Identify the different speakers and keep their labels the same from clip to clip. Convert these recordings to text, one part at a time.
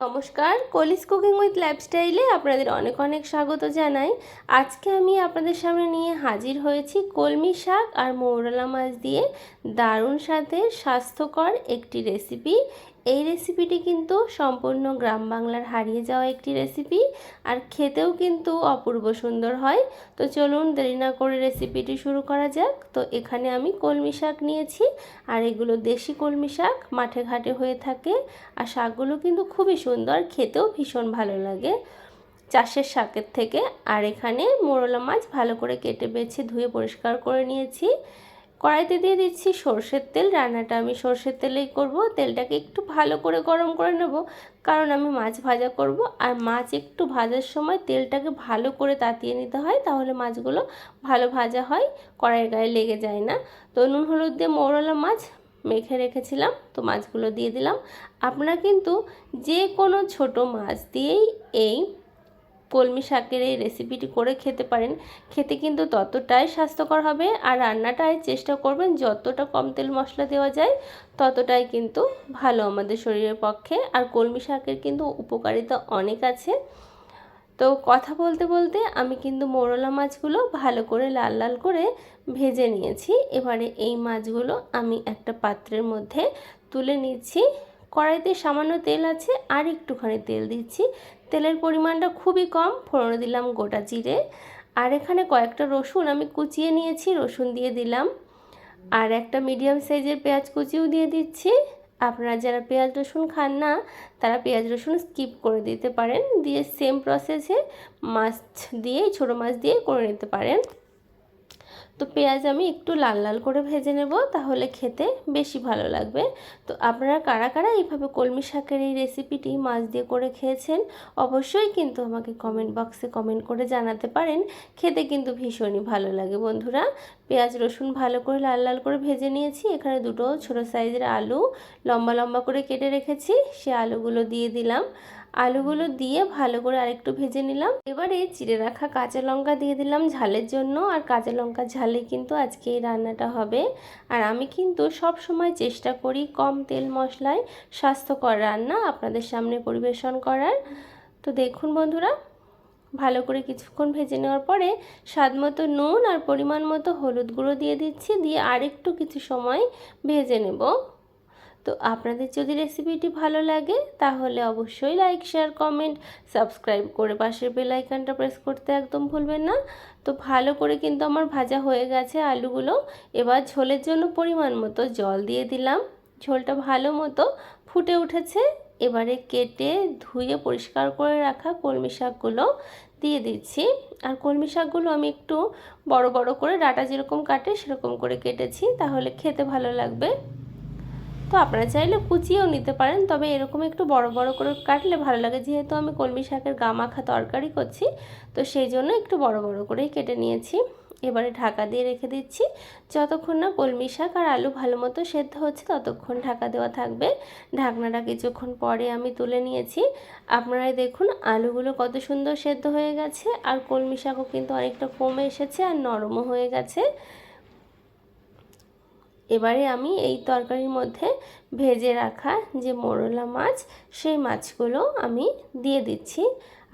Speaker 1: নমস্কার, কলিস cooking with লাইফস্টাইলে আপনাদের অনেক অনেক স্বাগত জানাই। আজকে আমি আপনাদের সামনে নিয়ে হাজির হয়েছি কলমি শাক আর মৌরলা মাছ দিয়ে। দারুণ সাথে স্বাস্থ্যকর একটি রেসিপি এই রেসিপিটি কিন্তু সম্পূর্ণ গ্রাম বাংলার হারিয়ে যাওয়া একটি রেসিপি আর খেতেও কিন্তু অপূর্ব সুন্দর হয়। তো চলুন দেরি না করে রেসিপিটি শুরু করা যাক। তো এখানে আমি কলমি শাক নিয়েছি, আর এগুলো দেশি কলমি শাক, মাঠে ঘাটে হয়ে থাকে, আর শাকগুলো কিন্তু খুবই সুন্দর, খেতেও ভীষণ ভালো লাগে। চাষের শাকের থেকে, আর এখানে মোরলা মাছ ভালো করে কেটে বেছে ধুয়ে পরিষ্কার করে নিয়েছি। কড়াইতে দিয়ে দিচ্ছি সর্ষের তেল, রান্নাটা আমি সর্ষের তেলেই করব। তেলটাকে একটু ভালো করে গরম করে নেব, কারণ আমি মাছ ভাজা করব। আর মাছ একটু ভাজার সময় তেলটাকে ভালো করে তাতিয়ে নিতে হয়, তাহলে মাছগুলো ভালো ভাজা হয়, কড়াইয়ের গায়ে লেগে যায় না। তো নুন, হলুদ দিয়ে মৌরলা মাছ মেখে রেখেছিলাম, তো মাছগুলো দিয়ে দিলাম। আপনারা কিন্তু যে কোনো ছোট মাছ দিয়েই এই কলমি শাকের এই রেসিপিটি করে খেতে পারেন। খেতে কিন্তু ততটাই স্বাস্থ্যকর হবে আর রান্নাটায় চেষ্টা করবেন যতটা কম তেল মশলা দেওয়া যায় ততটাই কিন্তু ভালো আমাদের শরীরের পক্ষে। আর কলমি শাকের কিন্তু উপকারিতা অনেক আছে। তো কথা বলতে বলতে আমি কিন্তু মোরলা মাছগুলো ভালো করে লাল লাল করে ভেজে নিয়েছি। এবারে এই মাছগুলো আমি একটা পাত্রের মধ্যে তুলে নিচ্ছি। কড়াইতে সামান্য তেল আছে, আর একটুখানি তেল দিচ্ছি। তেলের পরিমাণটা খুবই কম, ফোড়ন দিলাম গোটা জিরে। আর এখানে কয়েকটা রসুন আমি কুচিয়ে নিয়েছি, রসুন দিয়ে দিলাম। আর একটা মিডিয়াম সাইজের পেঁয়াজ কুচিও দিয়ে দিচ্ছি। আপনারা যারা পেঁয়াজ রসুন খান না, তারা পেঁয়াজ রসুন স্কিপ করে দিতে পারেন। দিয়ে সেম প্রসেসে মাছ দিয়ে, ছোটো মাছ দিয়ে করে নিতে পারেন। তো পেঁয়াজ আমি একটু লাল লাল করে ভেজে নেব, তাহলে খেতে বেশি ভালো লাগবে। তো আপনারা কারা কারা এইভাবে কলমি শাকের এই রেসিপিটি মাছ দিয়ে করে খেয়েছেন, অবশ্যই কিন্তু আমাকে কমেন্ট বক্সে কমেন্ট করে জানাতে পারেন। খেতে কিন্তু ভীষণই ভালো লাগে বন্ধুরা। পেঁয়াজ, রসুন ভালো করে লাল লাল করে ভেজে নিয়েছি। এখানে দুটো ছোটো সাইজের আলু লম্বা লম্বা করে কেটে রেখেছি। সে আলুগুলো দিয়ে দিলাম। আলুগুলো দিয়ে ভালো করে আরেকটু ভেজে নিলাম। এবারে চিড়ে রাখা কাঁচা লঙ্কা দিয়ে দিলাম ঝালের জন্য। আর কাঁচা লঙ্কা ঝালে কিন্তু আজকে এই রান্নাটা হবে। আর আমি কিন্তু সব সময় চেষ্টা করি কম তেল মশলায় স্বাস্থ্যকর রান্না আপনাদের সামনে পরিবেশন করার। তো দেখুন বন্ধুরা, ভালো করে কিছুক্ষণ ভেজে নেওয়ার পরে স্বাদ মতো নুন আর পরিমাণ মতো হলুদ গুঁড়ো দিয়ে দিচ্ছি। দিয়ে আরেকটু কিছু সময় ভেজে নেব। তো আপনাদের যদি রেসিপিটি ভালো লাগে, তাহলে অবশ্যই লাইক শেয়ার কমেন্ট সাবস্ক্রাইব করে পাশের বেল আইকনটা প্রেস করতে একদম ভুলবেন না। তো ভালো করে কিন্তু আমার ভাজা হয়ে গেছে আলুগুলো। এবার ঝোলের জন্য পরিমাণ মতো জল দিয়ে দিলাম। ঝোলটা ভালো মতো ফুটে উঠেছে। এবারে কেটে ধুয়ে পরিষ্কার করে রাখা কলমি শাকগুলো দিয়ে দিচ্ছি। আর কলমি শাকগুলো আমি একটু বড় বড় করে ডাটা যেরকম কাটে সেরকম করে কেটেছি, তাহলে খেতে ভালো লাগবে। তো আপনারা চাইলে কুচিয়েও নিতে পারেন, তবে এরকম একটু বড় বড় করে কাটলে ভালো লাগে। যেহেতু আমি কলমি শাকের গা মাখা তরকারি করছি, তো সেই জন্য একটু বড় বড় করেই কেটে নিয়েছি। এবারে ঢাকা দিয়ে রেখে দিচ্ছি। যতক্ষণ না কলমি শাক আর আলু ভালো মতো সেদ্ধ হচ্ছে, ততক্ষণ ঢাকা দেওয়া থাকবে। ঢাকনাটা কিছুক্ষণ পরে আমি তুলে নিয়েছি। আপনারাই দেখুন আলুগুলো কত সুন্দর সেদ্ধ হয়ে গেছে, আর কলমি শাকও কিন্তু অনেকটা কমে এসেছে আর নরমও হয়ে গেছে। এবারে আমি এই তরকারির মধ্যে ভেজে রাখা যে মোরলা মাছ, সেই মাছগুলো আমি দিয়ে দিচ্ছি।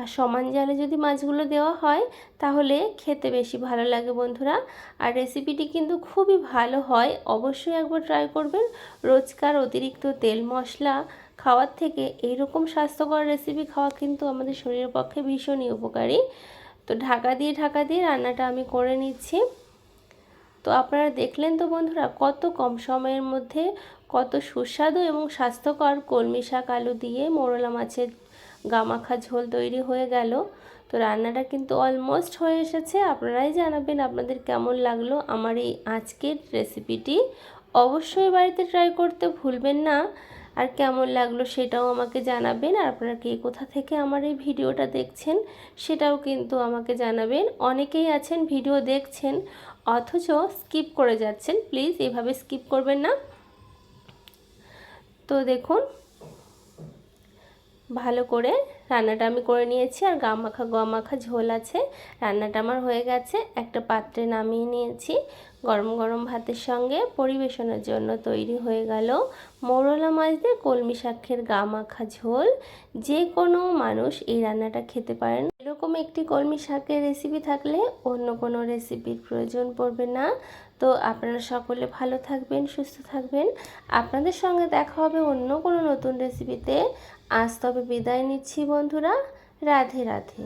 Speaker 1: আর সমান জালে যদি মাছগুলো দেওয়া হয়, তাহলে খেতে বেশি ভালো লাগে বন্ধুরা। আর রেসিপিটি কিন্তু খুবই ভালো হয়, অবশ্যই একবার ট্রাই করবেন। রোজকার অতিরিক্ত তেল মশলা খাওয়ার থেকে এইরকম স্বাস্থ্যকর রেসিপি খাওয়া কিন্তু আমাদের শরীরের পক্ষে ভীষণই উপকারী। তো ঢাকা দিয়ে ঢাকা দিয়ে রান্নাটা আমি করে নিচ্ছি। তো আপনারা দেখলেন তো বন্ধুরা কত কম সময়ের মধ্যে কত সুস্বাদু এবং স্বাস্থ্যকর কলমি শাক আলু দিয়ে মোরলা মাছের গামাখা ঝোল তৈরি হয়ে গেল। তো রান্নাটা কিন্তু অলমোস্ট হয়ে এসেছে। আপনারাই জানাবেন আপনাদের কেমন লাগল আমার এই আজকের রেসিপিটি অবশ্যই বাড়িতে ট্রাই করতে ভুলবেন না। আর কেমন লাগল সেটাও আমাকে জানাবেন। আর আপনারা কে কোথা থেকে আমার এই ভিডিওটা দেখছেন সেটাও কিন্তু আমাকে জানাবেন। অনেকেই আছেন, ভিডিও দেখছেন। অথচ স্কিপ করে যাচ্ছেন। প্লিজ এভাবে স্কিপ করবেন না। তো দেখুন, ভালো করে রান্নাটা আমি করে নিয়েছি। আর গা মাখা গা মাখা ঝোল আছে। রান্নাটা আমার হয়ে গেছে। একটা পাত্রে নামিয়ে নিয়েছি। গরম গরম ভাতের সঙ্গে পরিবেশনের জন্য তৈরি হয়ে গেল মৌরলা মাছ দিয়ে কলমি শাকের গা মাখা ঝোল। যে কোনো মানুষ এই রান্নাটা খেতে পারেন। এরকম একটি কলমি শাকের রেসিপি থাকলে অন্য কোনো রেসিপির প্রয়োজন পড়বে না। তো আপনারা সকলে ভালো থাকবেন, সুস্থ থাকবেন। আপনাদের সঙ্গে দেখা হবে অন্য কোনো নতুন রেসিপিতে আজ তবে বিদায় নিচ্ছি বন্ধুরা। রাধে রাধে।